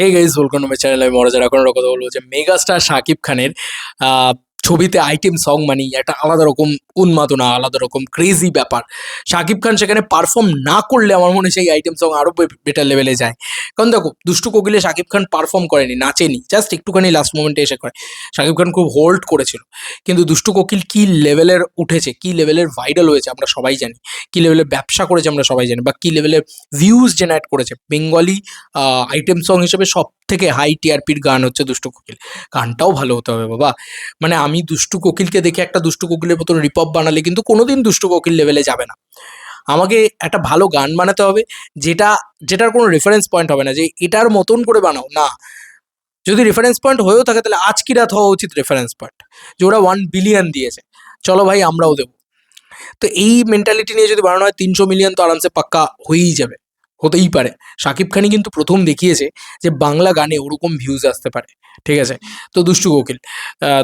Hey guys welcome my channel আমি মরাজার এখন একটা কথা বলব যে মেগাস্টার শাকিব খানের ছবিতে আইটেম সং মানে একটা আলাদা রকম উন্মাদনা, আলাদা রকম ক্রেজি ব্যাপার। শাকিব খান সেখানে পারফর্ম না করলে আমার মনে হয় সেই আইটেম সং আরও বেটার লেভেলে যায়। কারণ দেখো, দুষ্টু কোকিলে শাকিব খান পারফর্ম করেনি, নাচেনি জাস্ট একটুখানি লাস্ট মোমেন্টে এসে করে। শাকিব খান খুব হোল্ড করেছিল। কিন্তু দুষ্টু কোকিল কি লেভেলের উঠেছে, কী লেভেলের ভাইরাল হয়েছে আমরা সবাই জানি। কি লেভেলের ব্যবসা করেছে আমরা সবাই জানি, বা কী লেভেলের ভিউজ জেনারেট করেছে। বেঙ্গলি আইটেম সং হিসেবে সব থেকে হাই টিআরপির গান হচ্ছে দুষ্টু কোকিল। গানটাও ভালো হতে হবে বাবা। মানে আমি দুষ্টু কোকিলকে দেখে একটা দুষ্টু কোকিলের মতো রিপপ বানালে কিন্তু কোনোদিন দুষ্টু কোকিল লেভেলে যাবে না। আমাকে একটা ভালো গান বানাতে হবে যেটা, যেটার কোনো রেফারেন্স পয়েন্ট হবে না, যে এটার মতন করে বানাও। না, যদি রেফারেন্স পয়েন্ট হয়েও থাকে তাহলে আজকি রাত হওয়া উচিত রেফারেন্স পয়েন্ট যে ওরা ওয়ান বিলিয়ন দিয়েছে। চলো ভাই, আমরাও দেবো। তো এই মেন্টালিটি নিয়ে যদি বানানো হয়, তিনশো মিলিয়ন তো আরামসে পাক্কা হয়েই যাবে। হতেই পারে। শাকিব খানই কিন্তু প্রথম দেখিয়েছে যে বাংলা গানে ওরকম ভিউজ আসতে পারে। ঠিক আছে? তো দুষ্টু কোকিল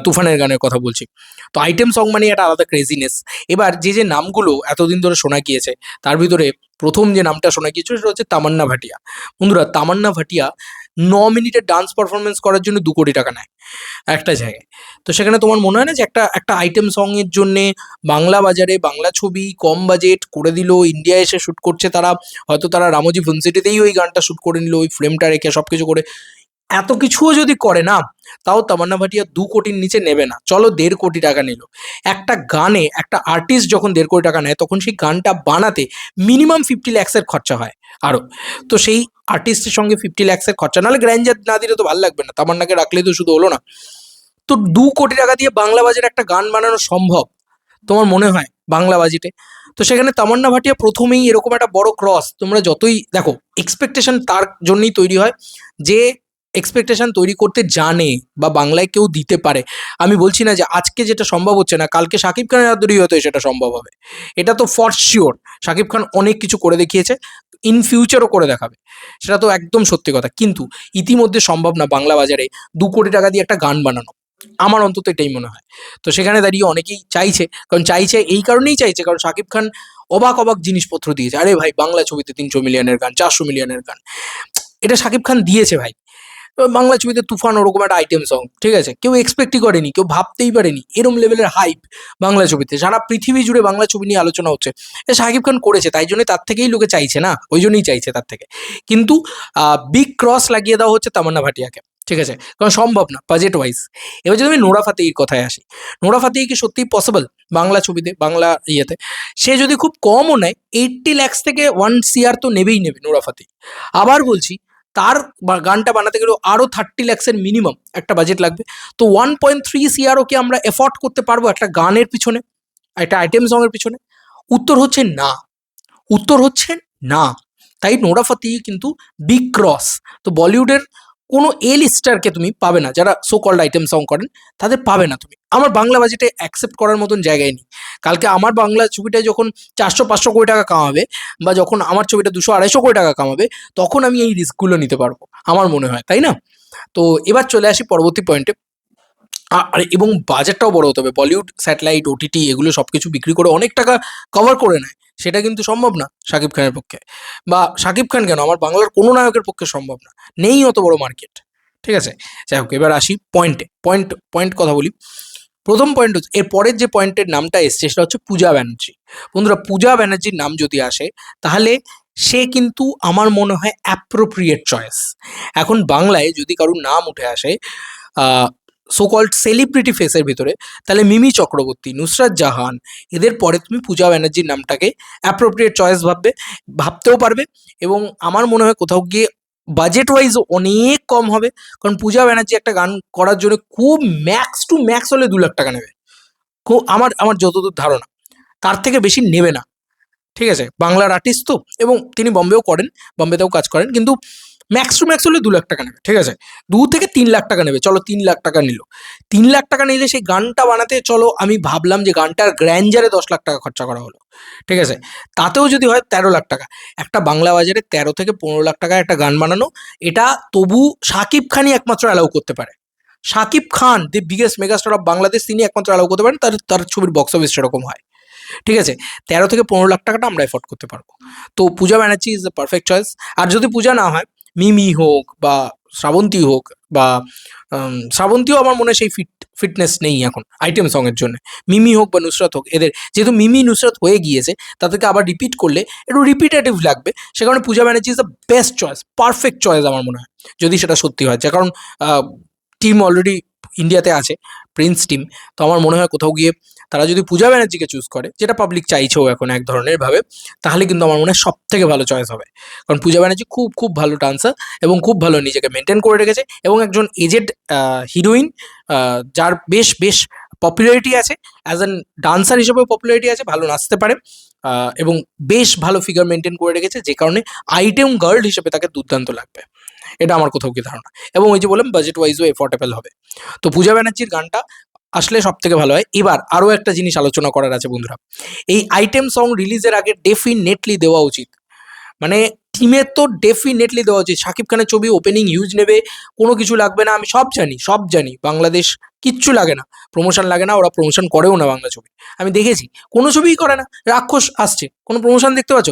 তুফানের গানের কথা বলছি। তো আইটেম সং মানে একটা আলাদা ক্রেজিনেস এবার যে যে নামগুলো এতদিন ধরে শোনা গিয়েছে, তার ভিতরে প্রথম যে নামটা শোনা গিয়েছিল সেটা হচ্ছে তামান্না ভাটিয়া। বন্ধুরা, তামান্না ভাটিয়া ন মিনিটের ডান্স পারফরমেন্স করার জন্য দু কোটি টাকা নেয়, একটা জায়গায়। তো সেখানে তোমার মনে হয় না যে একটা একটা আইটেম সংয়ের জন্যে বাংলা বাজারে বাংলা ছবি কম বাজেট করে দিল ইন্ডিয়া এসে শ্যুট করছে তারা, হয়তো তারা রামোজি ফিল্মসিটিতেই ওই গানটা শ্যুট করে নিল, ওই ফ্রেমটা রেখে সব কিছু করে। এত কিছুও যদি করে না, তাও তামান্না ভাটিয়া দু কোটির নিচে নেবে না। চলো দেড় কোটি টাকা নিল। একটা গানে একটা আর্টিস্ট যখন দেড় কোটি টাকা নেয়, তখন সেই গানটা বানাতে মিনিমাম ফিফটি ল্যাক্সের খরচা হয় আরও তো সেই আর্টিস্টের সঙ্গে ফিফটি ল্যাক্সের খরচা, নাহলে গ্র্যান্ডার না দিলে তো ভালো লাগবে না, তামান্নাকে রাখলে তো শুধু হলো না। তো দু কোটি টাকা দিয়ে বাংলা বাজারে একটা গান বানানো সম্ভব, তোমার মনে হয় বাংলা বাজেটে তো সেখানে তামান্না ভাটিয়া প্রথমেই এরকম একটা বড় ক্রস তোমরা যতই, দেখো এক্সপেকটেশন তার জন্যই তৈরি হয় যে এক্সপেকটেশন তৈরি করতে জানে বা বাংলায় কেউ দিতে পারে। আমি বলছি না যে আজকে যেটা সম্ভব হচ্ছে না, কালকে শাকিব খানের ধরেই হয়তো সেটা সম্ভব হবে। এটা তো ফর শিওর শাকিব খান অনেক কিছু করে দেখিয়েছে ইন ফিউচারও করে দেখাবে। সেটা তো একদম সত্যি কথা। কিন্তু ইতিমধ্যে সম্ভব না বাংলা বাজারে দু কোটি টাকা দিয়ে একটা গান বানানো। আমার অন্তত এটাই মনে হয়। তো সেখানে দাঁড়িয়ে অনেকেই চাইছে, কারণ চাইছে এই কারণেই চাইছে, কারণ শাকিব খান অবাক অবাক জিনিসপত্র দিয়েছে। আরে ভাই, বাংলা ছবিতে তিনশো মিলিয়নের গান, চারশো মিলিয়নের গান। এটা শাকিব খান দিয়েছে ভাই। বাংলা ছবিতে তুফান ওরকম একটা আইটেম সং ঠিক আছে? কেউ এক্সপেক্টই করেনি, কেউ ভাবতেই পারেনি, এরম লেভেলের হাইপ বাংলা ছবিতে। সারা পৃথিবী জুড়ে বাংলা ছবি নিয়ে আলোচনা হচ্ছে। শাকিব খান করেছে, তাই জন্য তার থেকেই লোকে চাইছে না, ওই জন্যই চাইছে তার থেকে। কিন্তু বিগ ক্রস লাগিয়ে দেওয়া হচ্ছে তামান্না ভাটিয়াকে, ঠিক আছে? কারণ সম্ভব না বাজেট ওয়াইজ এবার যদি আমি নোরা ফাতেহির কথায় আসি, নোরা ফাতেহি কি সত্যিই পসিবল বাংলা ছবিতে, বাংলা ইয়েতে? সে যদি খুব কমও নেয় এইট্টি ল্যাক্স থেকে ওয়ান সিআর তো নেবেই নেবে নোরা ফাতেহি। আবার বলছি তার গানটা বানাতে গেলেও আরও থার্টি ল্যাক্সের মিনিমাম একটা বাজেট লাগবে। তো ওয়ান পয়েন্ট থ্রি সিআরও কি আমরা এফোর্ড করতে পারব একটা গানের পিছনে, একটা আইটেম সঙের পিছনে। উত্তর হচ্ছে না। উত্তর হচ্ছে না। তাই নোরা ফাতেহি কিন্তু বিগ ক্রস তো বলিউডের কোনো এল স্টারকে তুমি পাবে না, যারা সো কল্ড আইটেম সং করেন, তাদের পাবে না তুমি। আমার বাংলা বাজেটে অ্যাকসেপ্ট করার মতন জায়গায় নেই। কালকে আমার বাংলা ছবিটায় যখন চারশো, পাঁচশো কোটি টাকা কামাবে বা যখন আমার ছবিটা দুশো, আড়াইশো কোটি টাকা কামাবে, তখন আমি এই রিস্কগুলো নিতে পারব, আমার মনে হয়, তাই না? তো এবার চলে আসি পরবর্তী পয়েন্টে আর, এবং বাজেটটাও বড় হতে হবে। বলিউড স্যাটেলাইট ওটিটি এগুলো সব কিছু বিক্রি করে অনেক টাকা কভার করে নেয়। সেটা কিন্তু সম্ভব না শাকিব খানের পক্ষে। বা শাকিব খান কেন? আমার বাংলার কোনো নায়কের পক্ষে সম্ভব না। নেই অত বড় মার্কেট ঠিক আছে? যাই হোক, এবার আসি পয়েন্টে পয়েন্ট পয়েন্ট কথা বলি। প্রথম পয়েন্ট হচ্ছে, এর পরের যে পয়েন্টের নামটা এসছে, সেটা হচ্ছে পূজা ব্যানার্জি। বন্ধুরা, পূজা ব্যানার্জির নাম যদি আসে, তাহলে সে কিন্তু আমার মনে হয় অ্যাপ্রোপ্রিয়েট চয়েস এখন বাংলায় যদি কারোর নাম উঠে আসে সোকল্ড সেলিব্রিটি ফেসের ভিতরে, তাহলে মিমি চক্রবর্তী, নুসরাত জাহান, এদের পরে তুমি পূজা ব্যানার্জির নামটাকে অ্যাপ্রোপ্রিয়েট চয়েস ভাববে, ভাবতেও পারবে এবং আমার মনে হয় কোথাও গিয়ে বাজেট ওয়াইজ অনেক কম হবে, কারণ পূজা ব্যানার্জি একটা গান করার জন্য খুব ম্যাক্স টু ম্যাক্স হলে দু লাখ টাকা নেবে। খুব আমার আমার যতদূর ধারণা, তার থেকে বেশি নেবে না। ঠিক আছে? বাংলার আর্টিস্ট তো, এবং তিনি বম্বেও করেন বম্বেতেও কাজ করেন, কিন্তু ম্যাক্স টু ম্যাক্স হলে দু লাখ টাকা নেবে, ঠিক আছে? দু থেকে তিন লাখ টাকা নেবে, চলো তিন লাখ টাকা নিল। তিন লাখ টাকা নিলে সেই গানটা বানাতে চলো, আমি ভাবলাম যে গানটার গ্র্যান্ডারে দশ লাখ টাকা খরচা করা হলো, ঠিক আছে? তাতেও যদি হয় তেরো লাখ টাকা। একটা বাংলা বাজারে তেরো থেকে পনেরো লাখ টাকার একটা গান বানানো, এটা তবু সাকিব খানই একমাত্র অ্যালাউ করতে পারে। Shakib Khan the biggest megastar of Bangladesh তিনি একমাত্র অ্যালাউ করতে পারেন, তার তার ছবির বক্স অফিস সেরকম হয়। ঠিক আছে? তেরো থেকে পনেরো লাখ টাকাটা আমরা এফোর্ড করতে পারব। তো Puja Banerjee is the perfect choice আর যদি পূজা না হয় মিমি হোক বা শ্রাবন্তী হোক বা শ্রাবন্তীও আমার মনে সেই ফিট ফিটনেস নেই এখন আইটেম সঙের জন্য। মিমি হোক বা নুসরাত হোক, এদের যেহেতু মিমি নুসরাত হয়ে গিয়েছে, তাদেরকে আবার রিপিট করলে একটু রিপিটেটিভ লাগবে। সে কারণে Puja Banerjee is the best choice perfect choice আমার মনে হয়, যদি সেটা সত্যি হয়। যে কারণ টিম অলরেডি ইন্ডিয়াতে আছে প্রিন্স টিম তো আমার মনে হয় কোথাও গিয়ে তারা যদি পূজা ব্যানার্জিকে চুজ করে, যেটা পাবলিক চাইছেও এখন এক ধরনের ভাবে, তাহলে কিন্তু আমার মনে হয় সব থেকে ভালো চয়েস হবে। কারণ পূজা ব্যানার্জি খুব খুব ভালো ডান্সার এবং খুব ভালো নিজেকে মেনটেন করে রেখেছে এবং একজন এজেড হিরোইন যার বেশ বেশ পপুলারিটি আছে অ্যাজ অ্যান ডান্সার হিসেবেও পপুলারিটি আছে, ভালো নাচতে পারে এবং বেশ ভালো ফিগার মেনটেন করে রেখেছে, যে কারণে আইটেম গার্ল হিসেবে তাকে দুর্দান্ত লাগবে। এটা আমার কোথাও কি ধারণা। এবং ওই যে বললাম বাজেট ওয়াইজও এফোর্টেবল হবে। তো পূজা ব্যানার্জির গানটা আসলে সব থেকে ভালো হয়। এবার আরও একটা জিনিস আলোচনা করার আছে বন্ধুরা। এই আইটেম সং রিলিজের আগে ডেফিনেটলি দেওয়া উচিত। মানে টিমের তো ডেফিনেটলি দেওয়া উচিত। শাকিব খানের ছবি ওপেনিং ইউজ নেবে, কোনো কিছু লাগবে না, আমি সব জানি সব জানি। বাংলাদেশ কিচ্ছু লাগে না। প্রমোশন লাগে না, ওরা প্রমোশন করেও না বাংলা ছবি। আমি দেখেছি, কোনো ছবিই করে না। রাক্ষস আসছে, কোনো প্রমোশন দেখতে পাচ্ছ?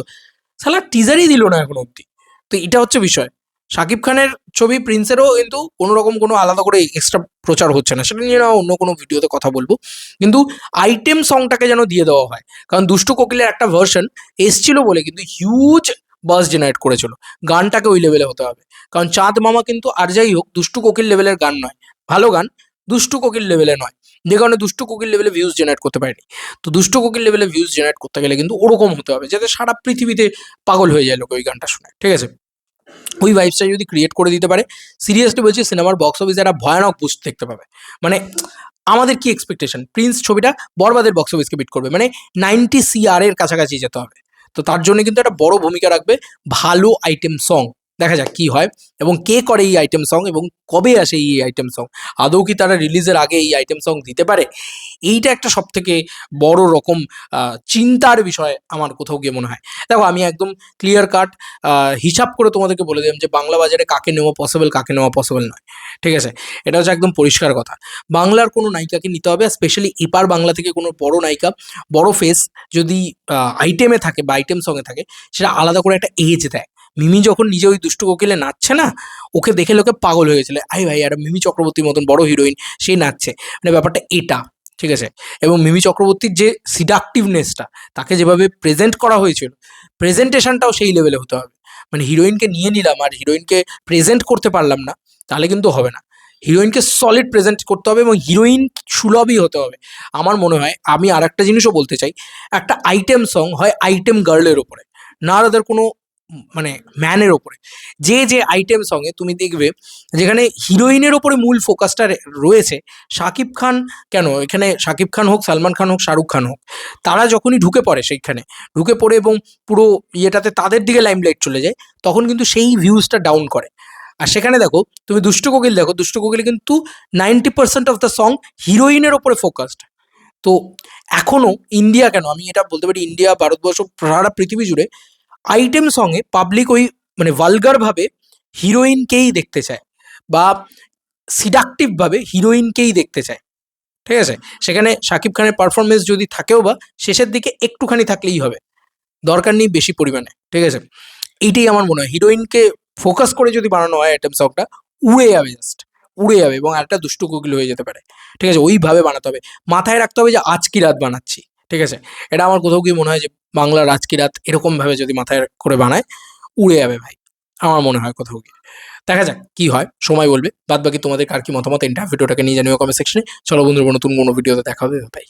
সালা টিজারই দিল না এখন অব্দি তো এটা হচ্ছে বিষয়। শাকিব খানের ছবি, প্রিন্সেরও কিন্তু কোনো রকম কোনো আলাদা করে এক্সট্রা প্রচার হচ্ছে না। সেটা নিয়ে না অন্য কোনো ভিডিওতে কথা বলব। কিন্তু আইটেম সংটাকে যেন দিয়ে দেওয়া হয়। কারণ দুষ্টু কোকিলের একটা ভার্সন এসছিল বলে কিন্তু হিউজ বাস জেনারেট করেছিল। গানটাকে ওই লেভেলে হতে হবে। কারণ চাঁদ মামা কিন্তু আর যাই হোক, দুষ্টু কোকিল লেভেলের গান নয়। ভালো গান, দুষ্টু কোকিল লেভেলে নয়। যে কারণে দুষ্টু কোকিল লেভেলে ভিউজ জেনারেট করতে পারেনি। তো দুষ্টু কোকিল লেভেলে ভিউজ জেনারেট করতে গেলে কিন্তু ওরকম হতে হবে, যাতে সারা পৃথিবীতে পাগল হয়ে যায় লোক ওই গানটা শুনে। ঠিক আছে? ওই ভাইবসটা যদি ক্রিয়েট করে দিতে পারে সিরিয়াসলি বলছি সিনেমার বক্স অফিসে একটা ভয়ানক বুস্ট দেখতে পাবে। মানে আমাদের কি এক্সপেকটেশন প্রিন্স ছবিটা বরবাদের বক্স অফিসকে বিট করবে। মানে নাইনটি সিআর এর কাছাকাছি যেতে হবে। তো তার জন্য কিন্তু একটা বড় ভূমিকা রাখবে ভালো আইটেম সং দেখা যাক কি হয়। এবং কে করে এই আইটেম সং এবং কবে আসে এই আইটেম সং আদৌ কি তারা রিলিজের আগে এই আইটেম সং দিতে পারে? এইটা একটা সব থেকে বড় রকম চিন্তার বিষয় আমার কোথাও গিয়ে মনে হয়। দেখো, আমি একদম ক্লিয়ার কাট হিসাব করে তোমাদেরকে বলে দিলাম যে বাংলা বাজারে কাকে নেওয়া পসিবল কাকে নেওয়া পসিবল নয়। ঠিক আছে? এটা হচ্ছে একদম পরিষ্কার কথা। বাংলার কোনো নায়িকাকে নিতে হবে স্পেশালি এপার বাংলা থেকে কোনো বড় নায়িকা, বড় ফেস যদি আইটেমে থাকে বা আইটেম সঙ্গে থাকে, সেটা আলাদা করে একটা এজ দেয়। মিমি যখন নিজে ওই দুষ্টু কোকিলে নাচছে না, ওকে দেখে লোকে পাগল হয়ে গেছিল। আই ভাই একটা মিমি চক্রবর্তীর মতন বড় হিরোইন সেই নাচছে। মানে ব্যাপারটা এটা, ঠিক আছে? এবং মিমি চক্রবর্তীর যে সিডাকটিভনেসটা তাকে যেভাবে প্রেজেন্ট করা হয়েছিল প্রেজেন্টেশনটাও সেই লেভেলে হতে হবে। মানে হিরোইনকে নিয়ে নিলাম, আর হিরোইনকে প্রেজেন্ট করতে পারলাম না, তাহলে কিন্তু হবে না। হিরোইনকে সলিড প্রেজেন্ট করতে হবে এবং হিরোইন সুলভই হতে হবে। আমার মনে হয়, আমি আর একটা জিনিসও বলতে চাই, একটা আইটেম সং হয় আইটেম গার্লের ওপরে না ওদের কোনো মানে ম্যানের ওপরে। যে যে আইটেম সঙ্গে তুমি দেখবে, যেখানে হিরোইনের ওপরে মূল ফোকাসটা রয়েছে শাকিব খান কেন? এখানে শাকিব খান হোক, সালমান খান হোক, শাহরুখ খান হোক, তারা যখনই ঢুকে পড়ে সেইখানে, ঢুকে পড়ে এবং পুরো ইয়েটাতে তাদের দিকে লাইমলাইট চলে যায়, তখন কিন্তু সেই ভিউজটা ডাউন করে। আর সেখানে দেখো, তুমি দুষ্টু কোকিল দেখো, দুষ্টু কোকিল কিন্তু ninety percent of the song হিরোইনের ওপরে ফোকাসড তো এখনও ইন্ডিয়া কেন? আমি এটা বলতে পারি, ইন্ডিয়া, ভারতবর্ষ, সারা পৃথিবী জুড়ে আইটেম সঙ্গে পাবলিক ওই মানে ভালগারভাবে হিরোইনকেই দেখতে চায় বা সিডাকটিভভাবে হিরোইনকেই দেখতে চায়। ঠিক আছে? সেখানে শাকিব খানের পারফরমেন্স যদি থাকেও বা শেষের দিকে একটুখানি থাকলেই হবে। দরকার নেই বেশি পরিমাণে। ঠিক আছে? এইটাই আমার মনে হয়। হিরোইনকে ফোকাস করে যদি বানানো হয় আইটেম সংটা উড়ে যাবে জাস্ট উড়ে যাবে এবং একটা দুষ্টু কোকিল হয়ে যেতে পারে। ঠিক আছে? ওইভাবে বানাতে হবে। মাথায় রাখতে হবে যে আজ কি রাত বানাচ্ছি। ঠিক আছে? এটা আমার কোথাও গিয়ে মনে হয় যে বাংলার রাজকি রাত এরকমভাবে যদি মাথায় করে বানায়, উড়ে যাবে ভাই। আমার মনে হয় কোথাও গিয়ে। দেখা যাক কী হয়, সময় বলবে। বাদ বাকি তোমাদের কার কি মতামত এন্টার ভিডিওটাকে নিয়ে জানিও কমেন্ট সেকশনে চলো বন্ধুর, নতুন কোনো ভিডিওতে দেখা হবে ভাই